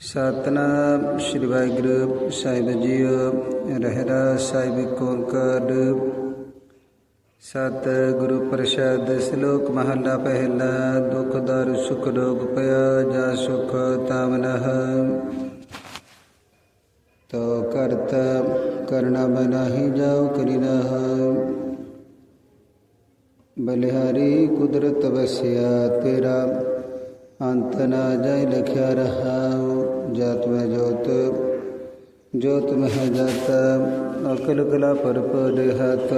ਸਤਨਾਮ ਸ੍ਰੀ ਵਾਹਿਗੁਰੂ, ਸਾਹਿਬ ਜੀਓ, ਰਹਿਰਾ ਸਾਹਿਬ ਕੋੰਕੜ। ਸਤ ਗੁਰੂ ਪ੍ਰਸਾਦ ਸ਼ਲੋਕ ਮਹਲਾ ਪਹਿਲਾ, ਦੁਖ ਦਰ ਸੁਖ ਰੋਗ ਪਿਆ, ਜਾ ਸੁਖ ਤਾਮਨਹ ਤੋ ਕਰਤ ਕਰਣਾ ਬਨਾਹੀ ਜਾਉ ਕਰਿਨਹ ਬਲਿਹਾਰੀ ਕੁਦਰਤ ਵਸਿਆ, ਤੇਰਾ ਅੰਤ ਨਾ ਜਾਇ ਲਖਿਆ ਰਹਾਉ ਜਤ ਮੈਂ ਜੋਤ ਜੋਤ ਮਹਿ ਜਤ ਅਕਲ ਕਲਾ ਪਰਪਰ ਹਤ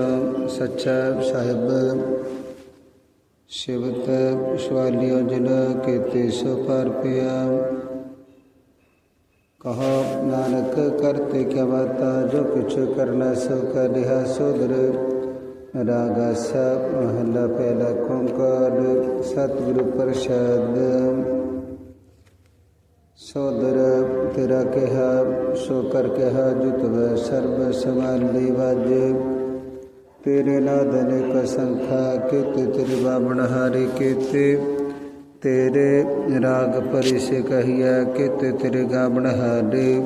ਸੱਚਾ ਸਾਹਿਬ ਸ਼ਿਵਤ ਸਵਾਲਿਓ ਜਨ ਕੀਤੇ ਸੋ ਪਰ ਪਿਆ ਕਹੋ ਨਾਨਕ ਕਰਤੇ ਕਿਆ ਬਾਤਾ ਜੋ ਕੁਛ ਕਰਨਾ ਸੋ ਕਰਿਆ ਸੋਦਰ ਰਾਗਸ ਮਹਲਾ ਪਹਿਲਾ ਕੋੰਕੜ ਸਤਿਗੁਰੂ ਪ੍ਰਸਾਦ ਸੋਦਰ ਤੇਰਾ ਕਿਹਾ, ਸੋ ਕਰ ਕਿਹਾ, ਜੁਤਵ ਸਰਬ ਸਵਾਲੀ ਵਾਜੇ। ਤੇਰੇ ਨਾਦ ਅਨੇਕ ਸੰਖਾ ਕੀਤੇ, ਤੇਰੇ ਬਾਬਣ ਹਾਰੇ ਕੀਤੇ। ਤੇਰੇ ਰਾਗ ਪਰਿਸੇ ਕਹੀਆ ਕੀਤੇ, ਤੇਰੇ ਗਾਬਣ ਹਾਰੇ।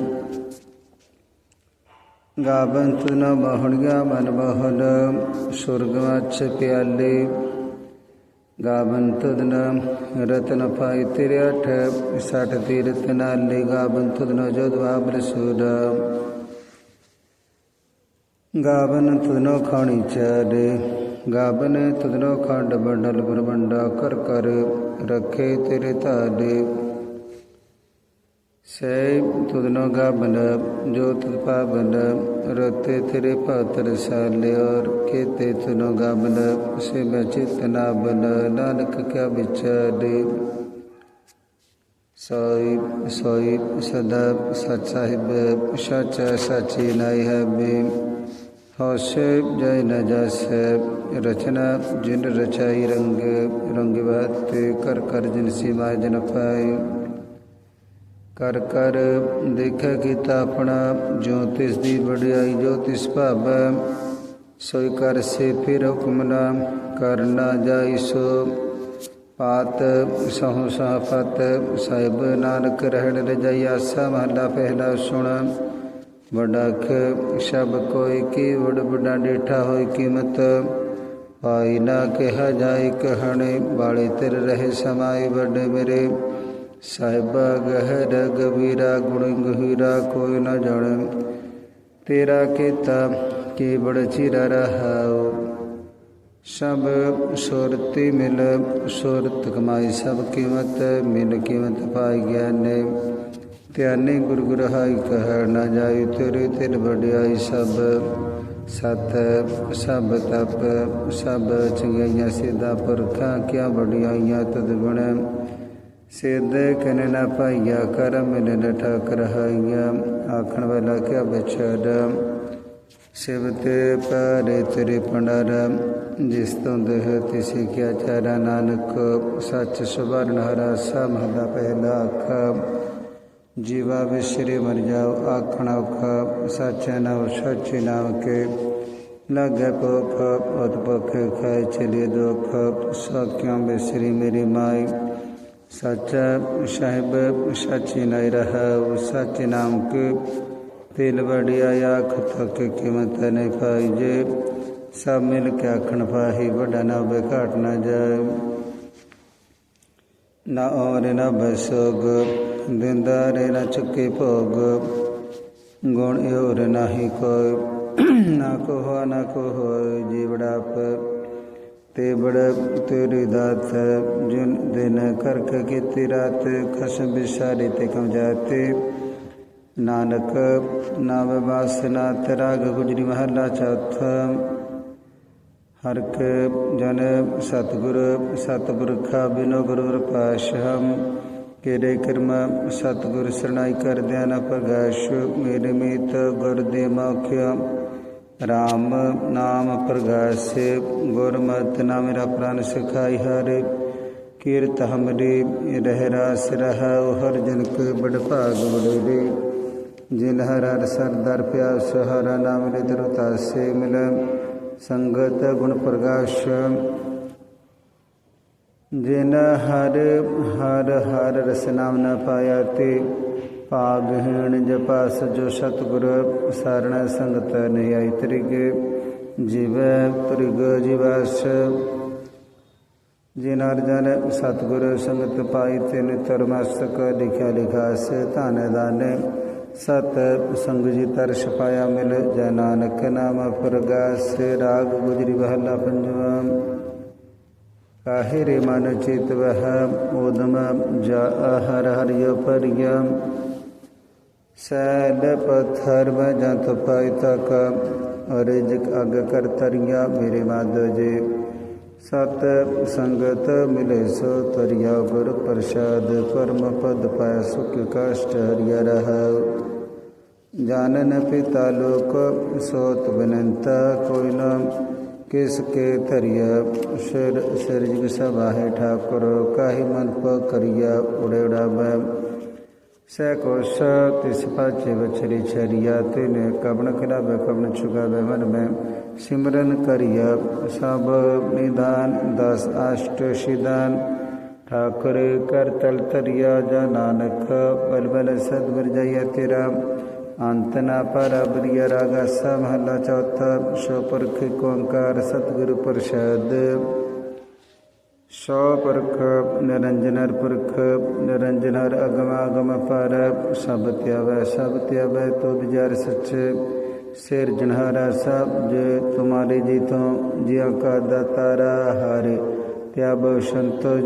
ਗਾਵਨ ਤੁਨ ਮਹਣਿਆ ਮਨ ਮਹਨ ਸੁਰਗ ਵਿੱਚ ਪਿਆਲੇ। ਗਾਵਨ ਤੁਦਨ ਰਤਨ ਪਾਈ ਤੇਰੇ ਅਠ, ਸਠ ਤੀਰਤ ਨਾਲੇ ਗਾਵਨ ਤੁਦਨ ਜੋਦ ਬਾਬਰ ਸੁਰ ਗਾਵਨ ਤੁਦਨੋ ਖਾਣੀ ਚਾਰੇ ਗਾਵਨ ਤੁਦਨੋ ਖੰਡ ਬੰਡਲ ਬਰਬੰਡਾ ਕਰ ਕਰ ਰੱਖੇ ਤੇਰੇ ਧਾਰੇ ਸੈ ਤੁਦਨੋ ਗਾਬਨ ਜੋ ਤੁਦ ਪਾਵਨ ਰਤੇ ਤੇਰੇ ਪਾਤਰ ਸਾਲੇ ਔਰ ਕੇਤੇ ਤੁਨੋ ਗਾਬਨ ਸੇ ਬਚਿਤ ਨਾ ਬਨ, ਨਾਨਕ ਕਿਆ ਵਿਚਾਰੇ ਸੋਈ ਸੋਈ ਸਦਾ ਸਚ ਸਾਹਿਬ, ਸਚ ਸਚੀ ਨਾਈ ਹੈ ਬੇ ਹੋਸੇ ਜੈ ਨ ਜਸ, ਰਚਨਾ ਜਿਨ ਰਚਾਈ ਰੰਗ ਰੰਗ ਬਾਤ ਕਰ ਕਰ ਜਿਨ ਸੀਮਾ ਜਨ ਪਾਈ ਕਰ ਕਰ ਦੇਖੈ ਕੀਤਾ ਆਪਣਾ, ਜੋ ਤਿਸ ਦੀ ਵਡਿਆਈ, ਜੋ ਤਿਸ ਭਾਵੈ, ਸੋਈ ਕਰ ਸੇ ਫਿਰ ਹੁਕਮ ਨਾ ਕਰਨਾ ਜਾਈ ਸੋ ਪਾਤ, ਸਹੁ ਸਾਫਤ ਸਾਹਿਬ ਨਾਨਕ ਰਹਿਣ ਰਜਾਈ, ਆਸਾ ਮਹਲਾ ਪਹਿਲਾ ਸੁਣ। ਵਡਖ ਸ਼ਬ ਕੋਈ ਕੀ, ਵਡ ਵਡਾ ਡੇਠਾ ਹੋਈ ਕੀਮਤ। ਪਾਈ ਨਾ ਕਿਹਾ ਜਾਏ ਕਹਣੇ, ਵਾਲੇ ਤੇਰ ਰਹੇ ਸਮਾਏ ਵੱਡੇ ਮੇਰੇ। ਸਾਹਿਬਾ ਗਹਿਰ ਗਵੀਰਾ ਗੁਣ ਗਹੀਰਾ ਕੋਈ ਨਾ ਜਾਣੇ। ਤੇਰਾ ਕੀਤਾ ਕੀ ਬੜ ਚਿਰ ਰਹਾਉ। ਸਭ ਸੁਰਤੀ ਮਿਲ, ਸੁਰਤ ਕਮਾਈ ਸਭ ਕੀਮਤ, ਮਿਲ ਕੀਮਤ ਪਾਈ ਗਿਆਨੇ। ਧਿਆਨੇ ਗੁਰ ਗੁਰ ਕਹਿ ਨਾ ਜਾਈ, ਤੇਰੇ ਤਿਲ ਵਡਿਆਈ ਸਭ। ਸਤ, ਸਭ ਤਪ, ਸਭ ਚੰਗਿਆਈਆਂ ਸਿੱਧਾ ਪਰਖਾਂ ਕਿਆ ਵਡਿਆਈਆਂ ਤਦ ਗੁਣ। ਸਿੱਧ ਕਨ ਨ ਪਾਈਆ ਕਰਮ ਮਿਲ ਡਠਾ ਕਰਹਾਈਆ ਆਖਣ ਵਾਲਾ ਕਿਆ ਵਿਛੜ ਸਿਵਤੇ ਪਰੇ ਤੇਰੇ ਪੰਡਰ ਜਿਸ ਤੋਂ ਦੇਹ ਤਿਸੇ ਕਿਆ ਚਾਰਾ ਨਾਨਕ। ਸੱਚ ਸੁਭਰਨ ਹਰਾ ਸਮਹਦਾ ਪਹਿਲਾ ਅੱਖ। ਜੀਵਾ ਵਿਸਰੇ ਮਰ ਜਾਓ, ਆਖਣ ਔਖ। ਸੱਚ ਨਵ ਸੱਚ ਨਾਮ ਕੇ। ਲਗੈ ਪੋਖ ਉਤਪਖ ਖਾਇ ਚਲੇ ਦੁਖ। ਸਕਿਆਂ ਬਿਸਰੀ ਮੇਰੀ ਮਾਈ? ਸੱਚ ਸਾਹਿਬ ਸੱਚੀ ਨਹੀਂ ਰਹਾ ਸੱਚ ਨਾਮ ਕੇ ਤਿਲ ਵੜਿਆ ਆਖ ਤੱਕ ਕੀਮਤ ਨਹੀਂ ਪਾਈ ਜੇ ਸਭ ਮਿਲ ਕੇ ਆਖਣ ਪਾਹੀ ਵੱਡਾ ਨਾ ਹੋਵੇ ਘਾਟ ਨਾ ਜਾਏ ਨਾ ਔਰ ਨਾ ਬਸੋਗ ਦਿੰਦਾਰੇ ਨਾ ਚੁੱਕੇ ਭੋਗ ਗੁਣ ਹੋਰ ਨਾਹੀ ਕੋਈ ਨਾ ਕੋ ਹੋ ਨਾ ਕੋ ਹੋ ਜੀਵੜਾਪ ਤੇ ਬੜ ਤੇਰੀ ਦਾਤ ਜਿਨ ਦਿਨ ਕਰਕ ਕੀਤੀ ਰਾਤ, ਖਸਮ ਬਿਸਾਰੀ ਤੇ ਕਮ ਜਾਤੇ? ਨਾਨਕ ਨਾਮ ਵਾਸਨਾ ਤਰਾਗ ਗੁਜਰੀ ਮਹਲਾ ਚੌਥਾ। ਹਰ ਕੇ ਜਨ ਸਤਗੁਰ, ਸਤਪੁਰਖਾ ਬਿਨੋ ਗੁਰੂ ਪਾਸ਼ਹਮ ਕਿਰੇ ਕਰਮ ਸਤਗੁਰ ਸਰਣਾਈ ਕਰਦਿਆਂ ਨ ਪ੍ਰਗਾਸ਼ ਮੇਰੇ ਮੀਤ ਗੁਰ ਦੇ ਮੋਖਿਆ ਰਾਮ ਨਾਮ ਪ੍ਰਗਾਸੇ, ਗੁਰਮਤਿ ਨਾ ਮੇਰਾ ਪ੍ਰਾਨ ਸਿਖਾਈ ਹਰੇ, ਕੀਰਤ ਹਮਰੇ ਰਹਿ ਰਾਸ ਰਹਾਉ ਹਰ ਜਨ ਕੇ ਬੜ ਭਾਗ ਬੜੇ ਜਿਨ ਹਰ ਹਰ ਸਰਦਰ ਪਿਆਸ, ਹਰ ਨਾਮ ਰਿ ਤਰਤਾਸੇ ਮਿਲ। ਸੰਗਤ ਗੁਣ ਪ੍ਰਗਾਸ਼। ਜਿਨ ਹਰ ਹਰ ਹਰ ਰਸ ਨਾਮ ਨਾ ਪਾਇਆ ਤੇ ਭਾਗਹੀਣ ਜਪਸ ਜੋ ਸਤਿਗੁਰ ਸਰਣ ਸੰਗਤ ਨੇ ਤ੍ਰਿਗੇ, ਜਿਵੈ ਤ੍ਰਿਗ ਜਿਵਸ। ਜਿਨ ਹਰ ਜਨ ਸੰਗਤ ਪਾਈ ਤਿਨ ਤਰਮਸਤਕ ਲਿਖਿਆ ਲਿਖਾਸ ਧਨ ਦਾਨੇ। ਸਤ ਸੰਗ ਜੀ ਤਰਸ਼ ਪਾਇਆ ਮਿਲ, ਜੈ ਨਾਨਕ ਨਾਮ ਪ੍ਰਗਾਸ। ਰਾਗ ਗੁਜਰੀ ਬਹਲਾ ਪੰਜਵਾ, ਕਾਹੇ ਰੇ ਮਨ ਚਿਤ ਵਹ, ਓਦਮ ਜਾ ਹਰ ਹਰਿ ਪਰਿਯ ਸੈਲ ਪਥਰ ਬ ਜੰਤ ਪਾਇ ਤਕ ਅਰਿਜ ਅਗ ਕਰ ਤਰਿਆ ਮੇਰੇ ਮਦ ਜੇ ਸਤ ਸੰਗਤ ਮਿਲੇ ਸੋ ਤਰਿਆ ਗੁਰ ਪ੍ਰਸਾਦ ਪਰਮ ਪਦ ਪਾਇ ਸੁਖ ਕਸ਼ਟ ਹਰਿਆ ਰਹ ਜਾਨਨ ਪਿਤਾ ਲੋਕ ਸੋਤ ਬਨੰਤ ਕੋਈ ਨ ਕਿਸ ਕੇ ਧਰਿਆ ਸਿਰ ਸਿਰਜਿ ਸਭਾਹੇ ਠਾਕੁਰ ਕਾਹੀ ਮਨ ਪ ਕਰਿਆ ਉੜੇ ਉਡਾਵੈ ਸੈ ਕੋਸ਼ ਤਿਸ ਪਾਚੇ ਵਛਰੀ ਛਰੀਆ, ਤਿਨੇ ਕਬਨ ਖਿਲਾਵੇ ਕਬਨ ਛੁਗਾਵੇ, ਮਨ ਮੈਂ ਸਿਮਰਨ ਕਰਿਆ। ਸਭ ਨਿਦਾਨ, ਦਸ ਅਸ਼ਟ ਸਿਦਾਨ ਠਾਕੁਰ ਕਰ ਤਲ ਤਰਿਆ, ਜਾ ਨਾਨਕ, ਬਲ ਬਲ ਸਤਿਗੁਰ ਜਈਆ ਤੇਰਾ। ਅੰਤ ਨਾ ਪਰ ਬਰੀਆ ਰਾਗਾ ਸਾ ਮਹਲਾ ਚੌਥਾ। ਸੋ ਪਰਖ ਓੰਕਾਰ, ਸਤਿਗੁਰ ਸੋ ਪਰਖ ਨਿਰੰਜਨਰ ਪੁਰਖ, ਨਿਰੰਜਨਰ ਅਗਮ ਅਗਮ ਪਰ, ਸਭ ਧਿਆਵੈ ਸਭ ਧਿਆਵੈ ਤੁਧ ਜਰ ਸੱਚੇ। ਸਿਰ ਜਨਹਾਰਾ ਸਭ ਜੇ ਤੁਮਾਰੇ ਜੀ ਤੋਂ ਜਿਆ ਕਾ ਦਾਤਾਰਾ ਹਰਿ। ਧਿਆਵ ਸੰਤੋ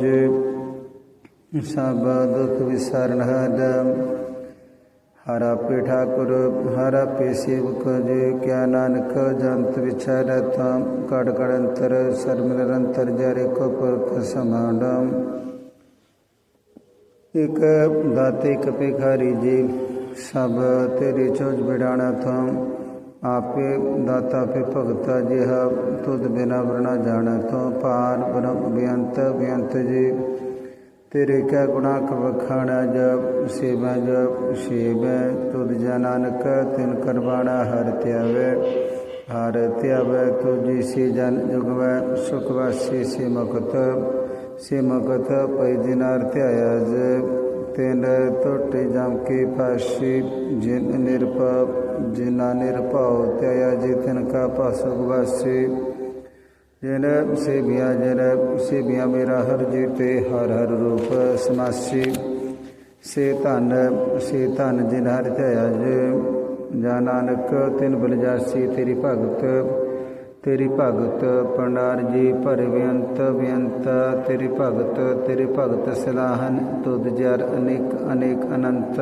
ਸਭ ਦੁਖ ਵਿਸਰਨ ਹਦਮ ਹਰ ਆਪੇ ਠਾਕੁਰ, ਹਰ ਆਪੇ ਸੇਵਕ, ਜੇ ਕਿਆ ਨਾਨਕ ਜੰਤ ਵਿਚਾਰੈ ਤਾਂ ਕੜ ਕੜ ਅੰਤਰ ਸਰਮ ਨਿਰੰਤਰ ਜਰੇ ਕੋ ਪੁਰਖ ਸਮਾਡਮ ਇਕ ਦਾਤੇ, ਇਕ ਭਿਖਾਰੀ ਜੀ, ਸਭ ਤੇਰੇ ਚੋਜ ਬਿੜਾਣਾ ਥਾਂ। ਆਪੇ ਦਾਤਾ ਪੇ ਭਗਤਾ ਜਿਹਾ, ਤੁਧ ਬਿਨਾ ਵਰਣਾ ਜਾਣਾ ਤੋਂ ਪਾਰ ਬ੍ਰਹਮ ਬੇਅੰਤ ਬੇਅੰਤ ਜੀ ਤੇਰੇ ਕੈ ਗੁਣਾ ਕਵਖਾਣਾ ਜਪ ਸੇਵਾ ਜਪ ਸੇਵੈ, ਤੁਧ ਜਨਾਨਕ ਤਿਨ ਕਰਵਾਣਾ, ਹਰ ਧਿਆਵੇ ਹਰ ਧਿਆਵੇ ਤੁਜੀ ਸੇ ਜਨ ਜੁਗਵੈ, ਸੁਖ ਵਾਸੀ ਸੇ ਮੁਕਤ ਸੇ ਮੁਕਤ ਪੈ ਦਿਨਾਰ ਧਿਆਇਆ ਜ, ਤਿਨ ਟੋਟੇ ਜਮ ਕੇ ਪਾਸ਼ੀ, ਜਿਨ ਨਿਰਪ ਜਿਨਾ ਨਿਰਭਉ ਧਿਆਇਆ ਜੀ, ਤਿਨ ਕਾ ਪਾਸੁਖ ਵਾਸੀ ਜਿਨ ਸੇਵਿਆ ਜਨ ਸੇਵਿਆ ਮੇਰਾ ਹਰ ਜੀ ਤੇ ਹਰ ਹਰ ਰੂਪ ਸਮਾਸੀ। ਸੇ ਧਨ ਸੇ ਧਨ ਜਿਨ ਹਰ ਧਿਆ ਜ ਜਾ ਨਾਨਕ, ਤਿਨ ਬਲਜਾਸੀ ਤੇਰੀ ਭਗਤ। ਤੇਰੀ ਭਗਤ ਪੰਡਾਰ ਜੀ ਭਰ ਬੇਅੰਤ ਬੇਅੰਤ। ਤੇਰੀ ਭਗਤ, ਤੇਰੇ ਭਗਤ ਸਲਾਹਨ, ਤੁਧ ਜਰ ਅਨੇਕ ਅਨੇਕ ਅਨੰਤ।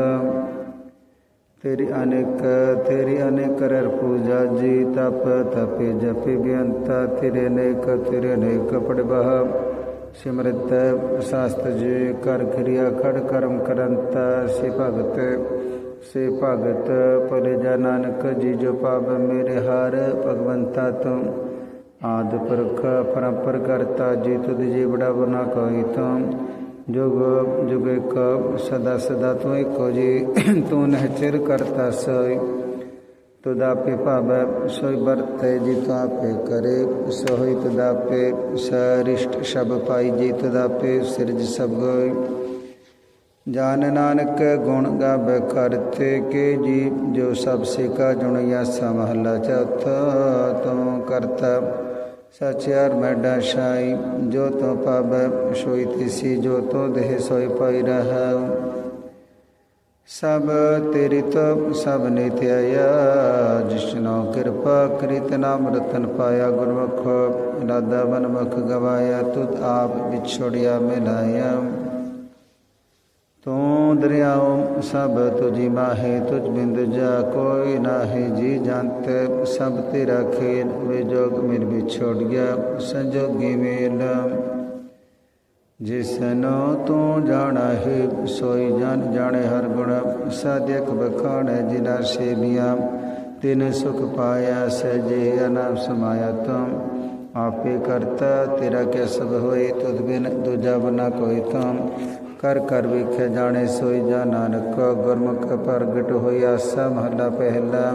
ਤੇਰੀ ਅਨੇਕ ਤੇਰੀ ਅਨੇਕ ਕਰ ਪੂਜਾ ਜੀ, ਤਪ ਤਪੇ ਜਪੇ ਬੇਅੰਤ, ਤੇਰੇ ਅਨੇਕ ਤੇਰੇ ਅਨੇਕ ਪੜਬਹ ਸਿਮਰਤ, ਸਾਸਤ ਜੀ, ਕਰ ਕਿਰਿਆ, ਖੜ ਕਰਮ ਕਰੰਤ, ਸੇ ਭਗਤ ਸੇ ਭਗਤ, ਪਰੇ ਜਾ ਨਾਨਕ ਜੀ, ਜੋ ਪਾਪ ਮੇਰੇ ਹਰ, ਭਗਵੰਤਾ ਤੁਮ ਆਦ ਪੁਰਖ, ਪਰੰਪਰ ਕਰਤਾ ਜੀ, ਤੁਧ ਜੀ ਬੜਾ ਬਨਾ ਕੋਈ ਤੁਮ ਜੁਗ ਜੁਗ ਇੱਕ ਸਦਾ ਸਦਾ ਤੂੰ ਇੱਕੋ ਜੀ, ਤੂੰ ਨਹਿਚਰ ਕਰਤਾ ਸੋਈ। ਤੁਧ ਆਪੇ ਭਾਵੈ, ਸੋਈ ਵਰਤੈ ਜੀ ਤੂੰ ਆਪੇ ਕਰੇ। ਸੋਈ ਤੁਧ ਆਪੇ ਸਰਿਸ਼ਟ ਸ਼ਬ ਪਾਈ ਜੀ, ਤੁਧ ਆਪੇ ਸਿਰਜ ਸਭ ਗੋਈ। ਜਾਨ ਨਾਨਕ ਗੁਣ ਗਾਵੇ ਕਰਤੇ ਕੇ ਜੀ, ਜੋ ਸਭ ਸੇ ਕਾ ਜੁਣ ਯਾਸਾ ਮਹੱਲਾ ਚੌਥਾ ਤੂੰ ਕਰਤਾ। ਸਚਿਆਰ ਮੈਡਾ ਸ਼ਾਈ, ਜੋ ਤੋ ਪਾਵੈ ਸੋਈ ਤਿਸੀ, ਜੋ ਤੋ ਦੇਹ ਸੋਈ ਪਾਈ ਰਹਾ ਸਭ ਤੇਰੀ ਤੋ ਸਭ ਨੇ ਧਿਆਇਆ ਜਿਸਨੋ ਕਿਰਪਾ ਕ੍ਰਿਤ ਨਾਮ ਰਤਨ ਪਾਇਆ ਗੁਰਮੁਖ ਰਾਦਾ ਬਨਮੁਖ ਗਵਾਇਆ, ਤੁਧ ਆਪ ਵਿਛੋੜਿਆ ਮਿਲਾਇਆ। ਤੂੰ ਦਰਿਆਉ ਸਭ ਤੁਜੀ ਮਾਹੇ, ਤੁਝ ਬਿੰਦ ਜਾ ਕੋਈ ਨਾਹੀ, ਜੀ ਜੰਤ ਸਭ ਤੇਰਾ ਖੇਲ, ਵੇ ਜੋਗ ਵਿਛੋੜ ਗਿਆ, ਸੰਜੋਗੀ ਮੇਲ। ਜਿਸਨੋ ਤੂੰ ਜਾਣਾ ਸੋਈ ਜਨ ਜਾਣੇ ਹਰ ਗੁਣ, ਸਾਧਿਕ ਬਖਾਣ ਜਿਨਾ ਸੇਵਿਆ। ਤਿਨ ਸੁਖ ਪਾਇਆ ਸਜੇ ਅਨਾਮ ਸਮਾਇਆ ਤਮ ਆਪੇ ਕਰਤਾ, ਤੇਰਾ ਕਿਆ ਸਭ ਹੋਏ, ਤੁਧ ਬਿਨ ਦੂਜਾ ਬਨਾ ਕੋਈ ਤਮ ਕਰ ਕਰ ਵੇਖਿਆ ਜਾਣੇ ਸੋਈ ਜਾ ਨਾਨਕ, ਗੁਰਮੁਖ ਪ੍ਰਗਟ ਹੋਈ ਆਸਾ ਮਹੱਲਾ ਪਹਿਲਾ।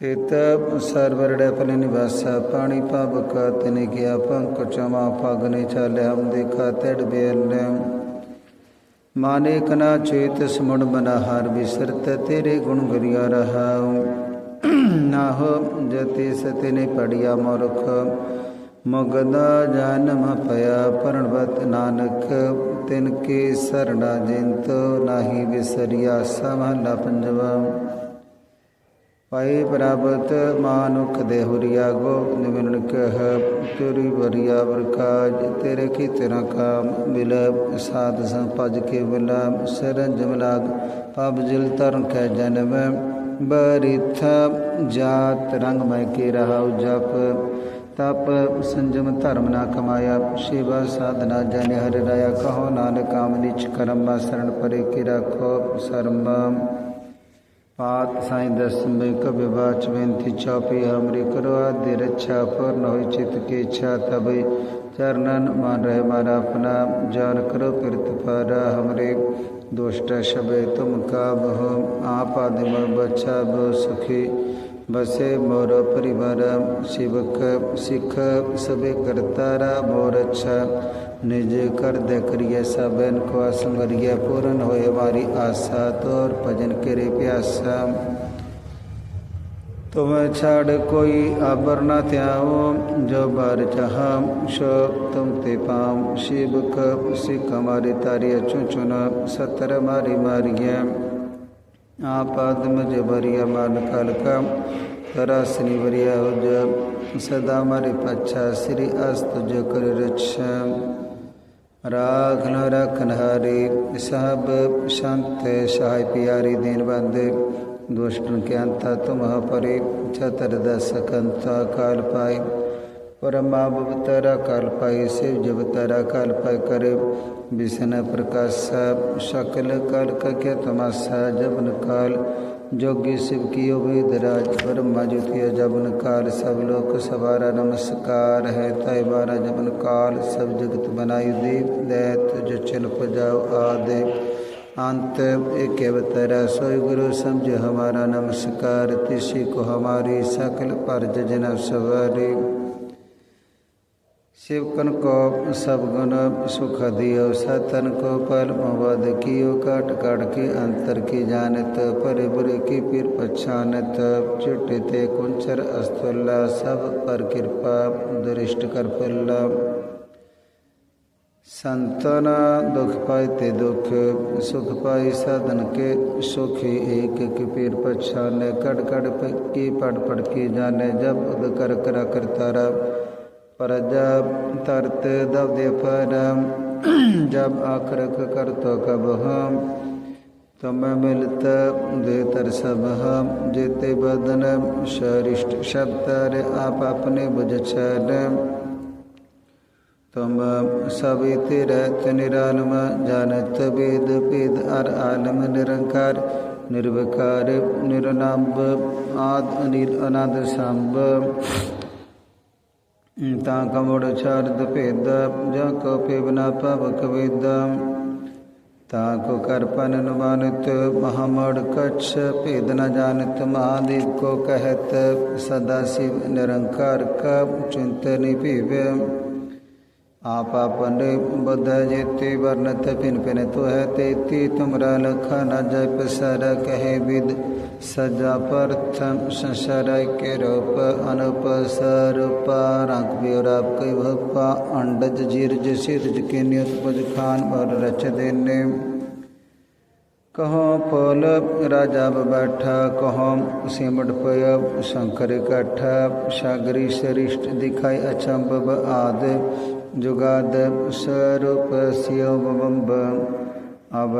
ਤਿਤ ਸਰਵਰੜੇ ਪਨੇ ਨਿਵਾਸਾ, ਪਾਣੀ ਪਾਵਕ ਤਨੇ ਕਿਆ ਪੰਕ ਚਮਾ ਪਗਨੇ ਚਾਲੇ ਹਮ ਦੇਖਾ ਤੜ ਬੇਲ ਮਾਨੇ ਕਨਾ ਚੇਤ ਸਮੁੜ ਬਨਾ ਹਰ ਬਿਸਰਤ ਤੇਰੇ ਗੁਣ ਗਰਿਆ ਰਹਾਉ। ਨਾਹੋ ਜਤੀ ਸਤੇ ਨੇ ਪੜਿਆ ਮੋਰਖ। ਮਗਦਾ ਜਨਮ ਭਇਆ ਪਰਣਵਤ ਨਾਨਕ, ਤਿਨ ਕੇ ਸਰਣਾ ਜਿੰਤ ਨਾਹੀ ਵਿਸਰਿਆ ਸਮਹਲਾ ਪੰਜਵਾ ਪਾਈ ਪ੍ਰਾਪਤ ਮਾਨੁਖ ਦੇ ਹੁਰੀਆ ਗੋਬਿੰਦ ਮਿਲਨ ਕਹ, ਤੇਰੀ ਵਰਿਆ ਵਰਕਾਜ ਤੇਰੇ ਕੀ ਤੇਰਾ ਕਾਮ ਮਿਲ, ਸਾਧ ਸੰਪਜ ਕੇ ਬਲਾ ਸਰਨ ਜਮਲਾਗ ਪਬ ਜਿਲ ਤਰਨ ਕੈ ਜਨਮ, ਬਰਿਥ ਜਾਤ ਰੰਗ ਮੈਂ ਕੇ ਰਹਾਉ ਜਪ। ਤਪ, ਸੰਜਮ ਧਰਮ ਨਾ ਕਮਾਇਆ, ਸੇਵਾ ਸਾਧਨਾ ਜਨ ਹਰ ਰਾਇਆ, ਕਹੋ ਨਾਨਕ ਆਮਨਿਚ ਕਰਮਾ ਸਰਣ ਪਰੇ ਕੀ ਰੱਖੋ ਸਰਮਾ। ਪਾਤ ਸਾਈਂ ਦਸਮੇ ਕਬਿ ਬਾਚ ਬੇਨਤੀ ਚਾਪੀ ਹਮਰੀ ਕਰੋ ਆਦਿ ਰੱਛਾ, ਪਰਨ ਹੋਈ ਚਿਤ ਕੇ ਇੱਛਾ ਤਬੇ ਚਰਨਨ ਮਨ ਰਹਿ ਮਾਰਾ ਆਪਣਾ, ਜਾਨ ਕਰੋ ਪਿਰਤ ਪਾਰਾ ਹਮਰੇ। ਦੁਸ਼ਟ ਸ਼ਬੇ ਤੁਮ ਕਾ ਬਹੁ, ਆਪ ਆਦਿ ਮਰ ਬਚਾ ਬਹੁ ਸੁਖੀ। बसे मोर परिवार, शिवक, सिख सबे करतारा, मोर अच्छा निज कर दे करिए सबन को संगरिय पूर्ण हो हमारी आशा, तोर भजन करे प्यासा। तुम छाड़ कोई आबर न त्याओ, जो बार चाह तुम ते पाम। शिव कप सिख मारी तारी अचू चुन सतर मारी मारिया। आप आत्मज बरिया मान काल का करा श्री बरिया हो जा सदा मारे पाछा श्री अस्त जो कर रक्षा राखन राखन हारे साहब शांत सहाय प्यारी दीन बंदे दुष्टन के अंता तुम परे छतर दस कंता काल पाए परमा तरा काल पाए शिव जब तरा काल पाए करे विष्ण प्रकाश सकल काल का क्या तमाशा जबन काल जोगी शिव की वेदराज ब्रह्मा ज्योति जबन काल सब लोक सवारा नमस्कार है तय बारा जबन काल सब जगत बनायु देव दैत जो चल पजाओ आदे अंत एक अवतरा सोय गुरु समझ हमारा नमस्कार तिसी को हमारी सकल पर जना सवारी शिवकन को सब गुण सुख दियो। सतन को पल मवद कियो। काट काट के अंतर की जानत, पर बुरे की पीर पछानत। चिटिते कुंचर अस्तुल्ला, सब पर कृपा दुरिष्ट कर पुल्ला संतना दुख पाए ते दुख, सुख पाई साधन के सुख एक के पीर पछाने। कड़ कड़ की पड़ पड़ की जाने, जब उद कर करा करतारा पर जब तरत दब दे पर जब आखरक कर तो कब हम तुम मिलत दे तर सब हम जेते बदन शरिष्ठ शब्द आप अपने बुझ छन तुम सवित रहत निरालम जानत वेद वेद अर आलम निरंकार निर्विकार निरनाब आद अनिल अनाद सांब ਤਾਂ ਕਮੜ ਛਾਰਦ ਭੇਦ ਜਾਂ ਕੋ ਪੇਵਨਾ ਪਵਕ ਵੇਦ ਤਾਂ ਕੋ ਕਰਪਨ ਨੁਮਾਨਿਤ ਮਹਾਮੜ ਕਛ ਭੇਦ ਨ ਜਾਣਤ ਮਹਾਦੇਵ ਕੋ ਕਹਿਤ ਸਦਾ शिव ਨਿਰੰਕਾਰ ਕਾ ਚਿੰਤਨਿ ਭੀਵੇ आप आपने बुद्ध जेते वर्णत पिन पिन तो है तेती तुमरा लखा न जप सर कहे विद ਸਜਾ ਪ੍ਰਥਮ ਸੰਸਾਰੈ ਕੇ ਰੂਪ ਅਨੁਪ ਸਰੂਪ ਰੰਗ ਬਿਉਰਾਪ ਕੈ ਭਪਾ ਅੰਡਜ ਜੀਰਜ ਸਿਰਜ ਕੇ ਨਿਯਤ ਪਜ ਖਾਨ ਔਰ ਰਚ ਦੇਨੇ। ਕਹੋ ਪੋਲ ਰਾਜਾ ਬੈਠਾ, ਕਹੋ ਸਿਮਟ ਪਇ ਸ਼ੰਕਰ ਇਕੱਠਾ, ਸਾਗਰੀ ਸ੍ਰਿਸ਼ਟ ਦਿਖਾਈ ਅਚੰਭਵ ਆਦ ਜੁਗਾਦ ਸਰੂਪ ਸਿਉ ਬੰਬ अब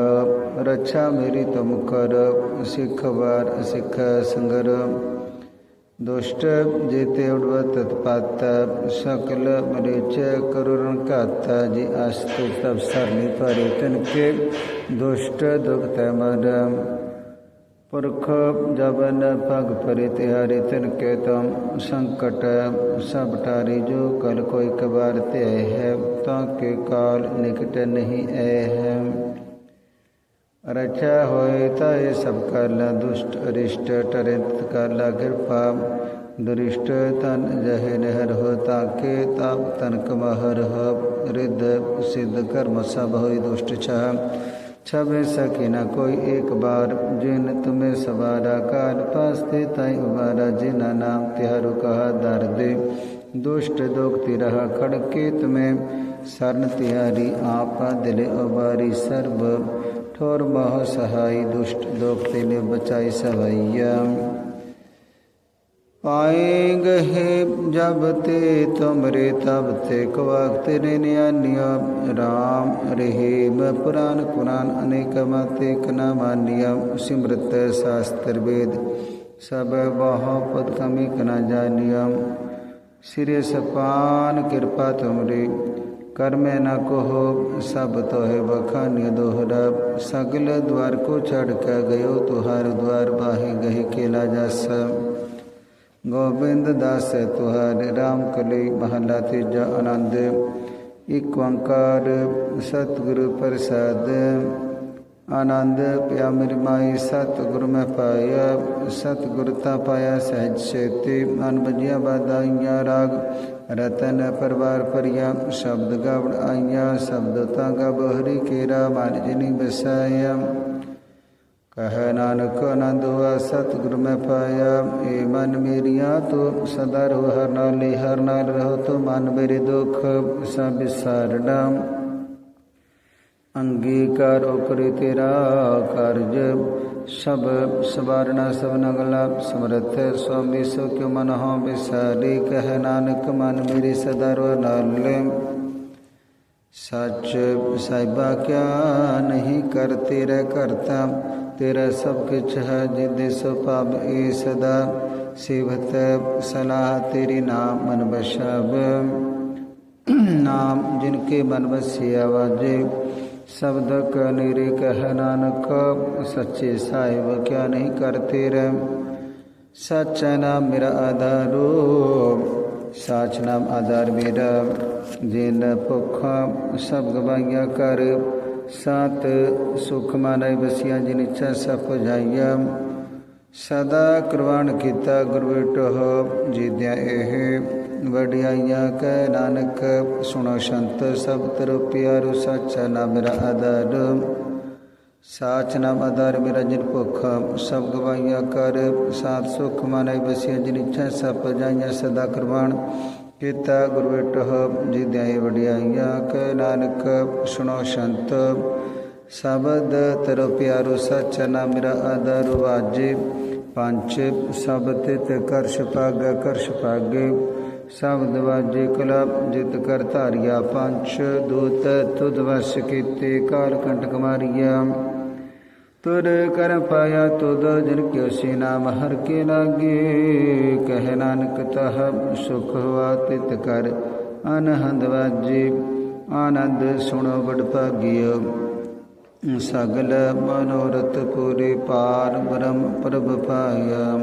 रक्षा मेरी तुम कर, सिख बार सिख संगर। दुष्ट जेते उड़व तत्पात सकल मरीच करुण काता। जी अस्त तब सरनी परे तनके दुष्ट दुखत मर पुरख जबन पग परित हरि तिनके तुम संकट, सब टारी जो कल कोई कबार ते है तो के काल निकट नहीं ऐ है। ਰਖਿਆ ਹੋਏ ਤਾਂ ਇਹ ਸਭ ਕਾਲਾ ਦੁਸ਼ਟ ਅਰਿਸ਼ਟ ਟਰਿਤ ਕਾਲਾ ਕਿਰਪਾ ਦੁਰਿਸ਼ਟ ਤਨ ਜਹ ਨਹਿਰ ਹੋ, ਤਾਕੇ ਤਾਪ ਤਨ ਕਮਹਰ ਹੋ ਰਿਦ ਸਿੱਧ ਕਰਮ ਸਭ ਹੋਈ ਦੁਸ਼ਟ ਛਾ। ਛਬੇ ਸਕੇ ਨਾ ਕੋਈ ਇੱਕ ਬਾਰ, ਜਿਨ ਤੁਮੇ ਸਵਾਰਾ ਕਾਲ ਪਾਸਤੇ ਤਾਈ ਉਬਾਰਾ ਜਿਨਾ ਨਾਮ ਤਿਹਾਰੂ ਕਹਾ ਦਰਦੇ ਦੁਸ਼ਟ ਦੋਖਤੀ ਰਹਾ ਖੜਕੇ ਤੁਮੇ ਸਰਨ ਤਿਹਾਰੀ ਆਪਾ ਦਿਲੇ ਉਬਾਰੀ ਸਰਬ ਠੋਰ ਬਾਹ ਸਹਾਈ ਦੁਸ਼ਟ ਲੋਕ ਤੇਨੇ ਬਚਾਈ ਸਹਾਈਆ। ਪਾਏ ਗਹੇ ਜਬ ਤੇ ਤੁਮਰੇ ਤਬ ਤੇ ਕਵਾਕ ਤੇਰੇ ਨਿਆਨਿਆ। RAM ਰਹਿਮ ਪੁਰਾਨ ਕੁਰਾਨ ਅਨੇਕ ਮਾਤੇ ਕਨਾ ਮਾਨਿਆ। ਸਿਮਰਤ ਸ਼ਾਸਤਰ ਵੇਦ ਸਭ ਬਹੁ ਪਦ ਕਮੀ ਕਨਾ ਜਾਨਿਆ। ਸਿਰੇ ਸਪਾਨ ਕਿਰਪਾ ਤੁਮਰੇ ਕਰਮੈ ਨਾ ਕਹੋ, ਸਭ ਤੋਹਿ ਬਖਾਨਿ ਦੋਹਰਾ ਸਗਲ ਦਵਾਰ ਕੋ ਛੜ ਕੇ ਗਇਓ, ਤੁਹਾਰ ਦਵਾਰ ਬਾਹੇ ਗਹਿ ਕੇਲਾ ਜਸ। ਗੋਬਿੰਦ ਦਾਸ ਤੁਹਾਰੇ RAM ਕਲੇ ਮਹਲਾ ਤੀਜਾ ਆਨੰਦ। ਇਕ ਓੰਕਾਰ ਸਤਿਗੁਰੂ ਪ੍ਰਸਾਦ। ਆਨੰਦ, ਪਿਆ ਮੇਰੀ ਮਾਈ, ਸਤਿਗੁਰ ਮੈਂ ਪਾਇਆ। ਸਤਿਗੁਰ ਤਾ ਪਾਇਆ ਸਹਿਜ ਸੇਤੀ ਮਨ ਬਜਿਆ ਬਾਦਾਈਆਂ ਰਾਗ। ਰਤਨ ਪਰਵਾਰ ਪਰਿਆ, ਸ਼ਬਦ ਗਵੜ ਆਇਆ ਸ਼ਬਦ ਤਾ ਗਬ ਹਰੀ ਕੇਰਾ, ਮਨ ਜਿਨੀ ਬਸਾਇਆ। ਕਹ ਨਾਨਕ ਆਨੰਦ ਹੋਆ, ਸਤਿਗੁਰ ਮੈਂ ਪਾਇਆ। ਏ ਮਨ ਮੇਰੀਆ ਤੋ ਸਦਾ ਰੋ ਹਰ ਨਾਲੇ ਹਰ ਨਾਲ ਰਹੋ ਤੋ ਮਨ ਮੇਰੇ ਦੁਖ, ਸਭ ਸਾਰਣਾ ਅੰਗੀਕਾਰ ਉਕਰੇ ਤੇਰਾ ਕਾਰਜ ਸਭ ਸਵਾਰਣਾ ਸਭ ਨਗਲਾ ਸਮਰਥ ਸੁਆਮੀ ਸੋ ਕਿਉ ਮਨ ਹੋ ਬਿਸਾਰੀ ਕਹਿ ਨਾਨਕ ਮਨ ਮੇਰੀ ਸਦਾ ਰੋ ਨਾਲੇ। ਸੱਚ ਸਾਹਿਬਾ ਕਿਆ ਨਹੀਂ ਕਰ ਤੇਰਾ ਕਰਤਾ, ਤੇਰਾ ਸਭ ਕੁਛ ਹੈ ਜਿਦੇ ਸੋ ਪਾਪ ਏ ਸਦਾ। ਸੇਵਤ ਸਲਾਹ ਤੇਰੀ ਨਾਮ ਮਨ ਬਸ਼ਾਬ ਨਾਮ ਜਿਨ ਕੇ ਮਨ ਵਸਿਆ ਵਾਜੇ ਸ਼ਬਦ ਨਿਰੇ ਕਹਿ ਨਾਨਕ, ਸੱਚੇ ਸਾਹਿਬ ਕਿਆ ਨਹੀਂ ਕਰਤੇ ਰਹਿ। ਸੱਚ ਨਾਮ ਮੇਰਾ ਆਧਾਰੋ, ਸਾਚ ਨਾਮ ਆਧਾਰ ਮੇਰਾ। ਜਿਨ ਭੁੱਖਾ ਸਭ ਗਵਾਈਆ ਕਰ, ਸਾਤ ਸੁਖ ਮਾਨੈ ਬਸਿਆ ਜਿਨ ਇੱਛਾ ਸਭ ਪੁਜਾਈਆ। ਸਦਾ ਕੁਰਬਾਨ ਕੀਤਾ ਗੁਰੂ ਟੋਹ ਜੀਦਿਆ ਇਹ ਵਡਿਆਈਆਂ ਕਹਿ ਨਾਨਕ, ਸੁਣੋ ਸੰਤ ਸਭ ਤਰੋ ਪਿਆਰੋ, ਸਾਚਾ ਨਾਮ ਮੇਰਾ ਆਧਾਰ ਸਾਚ ਨਾਮ ਆਧਾਰ ਮੇਰਾ ਜਿਨ ਭੁਖ, ਸਭ ਗਵਾਈਆਂ ਕਰ ਸਾਤ ਸੁਖ ਮਾਨੈ ਬਸਿਆ ਜਿਨ ਇੱਛਾ ਸਭ ਜਾਈਆਂ ਸਦਾ ਕੁਰਬਾਨ ਕੀਤਾ, ਗੁਰੂ ਬੇਟੋ ਜੀ ਦਿਆਏ ਵਡਿਆਈਆਂ ਕਹਿ ਨਾਨਕ, ਸੁਣੋ ਸੰਤ ਸ਼ਬਦ ਤਰੋ ਪਿਆਰੋ, ਸਾਚਾ ਨਾਮ ਮੇਰਾ ਆਧਾਰ ਵਾਜੇ ਪੰਜ ਸਬਦ ਤੇ ਕਰਸ਼ ਪਾਗ ਕਰਸ਼ ਪਾਗੇ ਸਭ ਦਵਾਜੇ ਕਲਪ ਜਿਤ ਕਰ ਧਾਰਿਆ, ਪੰਛ ਦੂਤ ਤੁਧ ਵਸ ਕੀਤੇ ਕਾਲ ਕੰਟਕ ਮਾਰੀਆ। ਤੁਰ ਕਰ ਪਾਇਆ ਤੁਧ, ਜਿਨ ਕਿਉ ਸੀ ਨਾਮ, ਹਰ ਕੇ ਲਾਗੇ। ਕਹਿ ਨਾਨਕ ਤਹ ਸੁਖ ਹੋਆ ਤਿਤ ਕਰ, ਅਨਹੰਦ ਵਾਜੇ। ਆਨੰਦ ਸੁਣੋ ਬੜ ਭਾਗਿਓ। ਸਗਲ ਮਨੋਰਥ ਪੂਰੇ ਪਾਰ ਬ੍ਰਹਮ ਪ੍ਰਭ ਪਾਇਆ।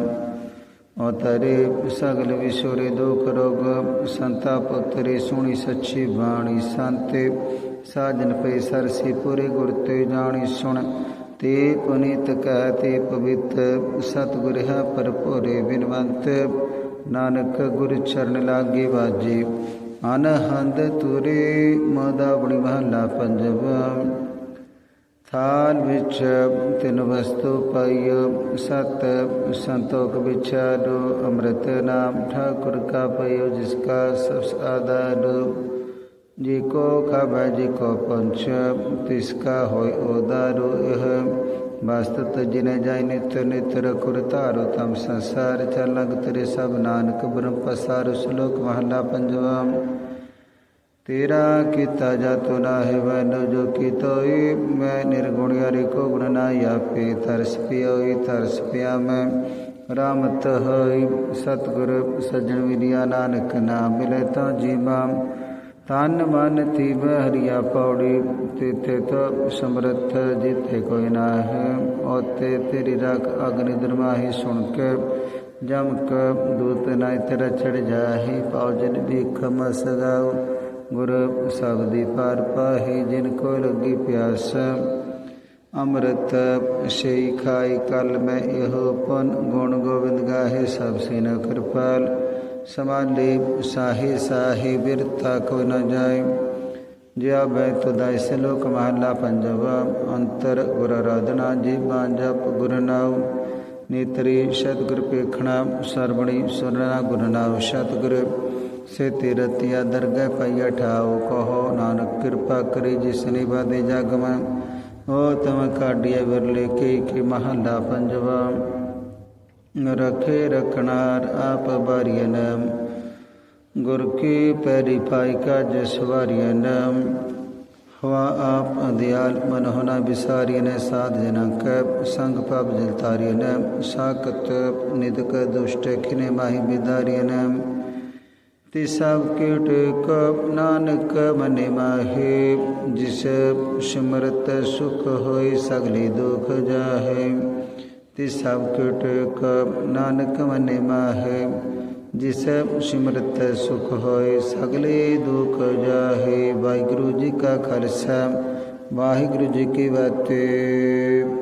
ਉਤਰੇ ਸਗਲ ਵਿਸ਼ੋਰੇ ਦੁਖ ਰੋਗ ਸੰਤਾ ਪੁੱਤਰੇ ਸੁਣੀ ਸੱਚੀ ਬਾਣੀ ਸੰਤੇ, ਸਾਜਨ ਪੈ ਸਰਸੀ ਪੂਰੇ ਗੁਰ ਤੇ ਜਾਣੀ ਸੁਣ, ਤੇ ਪੁਨੀਤ ਕਹਿ ਤੇ ਪਵਿੱਤ, ਸਤਿਗੁਰ ਹੈ ਪਰਪੂਰੇ ਬਿਨਵੰਤ, ਨਾਨਕ ਗੁਰ ਚਰਨ ਲਾਗੇ ਵਾਜੇ, ਅਨਹੰਦ ਤੁਰੇ, ਮਦਾ ਬਣੀ ਮਹਲਾ ਪੰਜਵਾ। ਥਾਲ ਵਿੱਚ ਤਿੰਨ ਵਸਤੂ ਪਾਈਓ, ਸਤ ਸੰਤੋਖ ਵਿਚਾਰੋ ਅੰਮ੍ਰਿਤ ਨਾਮ ਠਾਕੁਰ ਕਾ ਪਈਓ, ਜਿਸ ਕਾ ਸਭ ਆਧਾਰ। ਜੀ ਕੋ ਖਾਬੈ ਜੀ ਕੋ ਪੰਚ ਤਿਸ ਕਾ ਹੋਇ ਉਦਾਰੋ ਇਹ ਵਸਤਤ ਜਿਨੇ ਜਾਇ ਨਿਤ ਨਿਤ ਰਖੁਰ ਧਾਰੋ, ਤਮ ਸੰਸਾਰ ਚਲਗ ਤੇਰੇ ਸਭ ਨਾਨਕ ਬ੍ਰਹਮ ਪਸਾਰ, ਸ਼ਲੋਕ ਮਹਲਾ ਪੰਜਵਾ। ਤੇਰਾ ਕੀਤਾ ਜਾ ਤੋ ਨਾਹਿ ਵੈਨੋ ਜੋ ਕੀਤੋਈ ਮੈਂ ਨਿਰਗੁਣ ਹਰਿ ਕੋ ਗੁਣ ਨਾਹੀ ਆਪੇ ਤਰਸ ਪਿਓਈ ਤਰਸ ਪਿਆ ਮੈਂ। ਰਾਮਤ ਹੋਈ ਸਤਗੁਰ ਸੱਜਣ ਵਿਦਿਆ ਨਾਨਕ ਨਾਮ ਮਿਲੇ ਤਾਂ ਜੀਵਾ ਤਨ ਮਨ ਤੀਵ ਹਰੀਆ ਪੌੜੀ, ਤੇਤੇ ਤੋ ਸਮਰਥ ਜਿਤੇ ਕੋਈ ਨਾ ਹੈ ਓਤੇ ਤੇਰੀ ਰਖ ਅਗਨਿ ਦਰਮਾਹੀ ਸੁਣ ਕੇ, ਜਮ ਕ ਦੂਤ ਨਾਇ ਤੇਰਾ ਚੜ ਜਾਹੀ ਪੌਜਨ ਵੀ ਖਮਸਗਾਉ ਗੁਰ ਸਬਦੀ ਪਾਰ ਪਾਹੀ, ਜਿਨ ਕੋ ਲੱਗੀ ਪਿਆਸ, ਅੰਮ੍ਰਿਤ ਸੇਈ ਖਾਈ, ਕਲ ਮੈਂ ਇਹੋ ਪਨ ਗੁਣ ਗੋਬਿੰਦ ਗਾਹੇ, ਸਭ ਸਿਨ ਕਿਰਪਾਲ। ਸਮਾਲੀ ਸਾਹੀ ਸਾਹੀ, ਬਿਰਤਾ ਕੋ ਨ ਜਾਏ। ਜਿਆ ਬੈ ਤੁਦਾ ਇਸ ਲੋਕ ਮਹਲਾ ਪੰਜਵਾ, ਅੰਤਰ ਗੁਰ ਆਰਾਧਨਾ ਜੀ ਜਪ ਗੁਰ ਨਾਮ ਨੇਤਰੀ ਸਤਿਗੁਰ ਪੇਖਣਾ ਸਰਬਣੀ ਸੁਰਨਾ ਗੁਰ ਨਾਮ ਸਤਿਗੁਰ ਸੇ ਤੀਰਤਿਆ ਦਰਗਹਿ ਪਈਆ ਠਾਉ ਕਹੋ ਨਾਨਕ, ਕਿਰਪਾ ਕਰੀ ਜਿਸ ਨਿਵਾਦੇ ਜਗ ਮੈਂ। ਓ ਤਮ ਕਾਢਿਆ ਵਿਰਲੇ, ਕੇ ਕੇ ਮਹਲਾ ਪੰਜਵਾ। ਰਖੇ ਰਖਣਾਰ ਆਪ ਬਾਰੀਨ ਗੁਰ ਕੀ ਪੈਰੀ ਪਾਈ ਕਾ ਜਸ ਵਾਰੀਨ ਹਵਾ ਆਪ ਅਦਿਆਲ ਮਨ ਹੋਣਾ ਵਿਸਾਰੀਨ ਸਾਧ ਜਨਾਂ ਕੈ, ਸੰਗ ਪਬ ਜਲ ਤਾਰੀਨ ਸਾਕਤ ਨਿਦਕ ਦੁਸ਼ਟ ਖਿਨੇ ਮਾਹੀ ਬਿਦਾਰੀਨ ਤੇ ਸਭ ਕੀਟ ਕਪ ਨਾਨਕ ਮਨੇ ਮਾਹੇ, ਜਿਸ ਸਿਮਰਤ ਸੁਖ ਹੋਏ ਸਗਲੇ ਦੁਖ ਜਾਹੇ। ਤੇ ਸਭ ਕੀਟ ਕਪ ਨਾਨਕ ਮਨੇ ਮਾਹੇ, ਜਿਸ ਸਿਮਰਤ ਸੁਖ ਹੋਏ ਸਗਲੇ ਦੁਖ ਜਾਹੇ। ਵਾਹਿਗੁਰੂ ਜੀ ਕਾ ਖਾਲਸਾ, ਵਾਹਿਗੁਰੂ ਜੀ ਕੀ ਫਤਿਹ।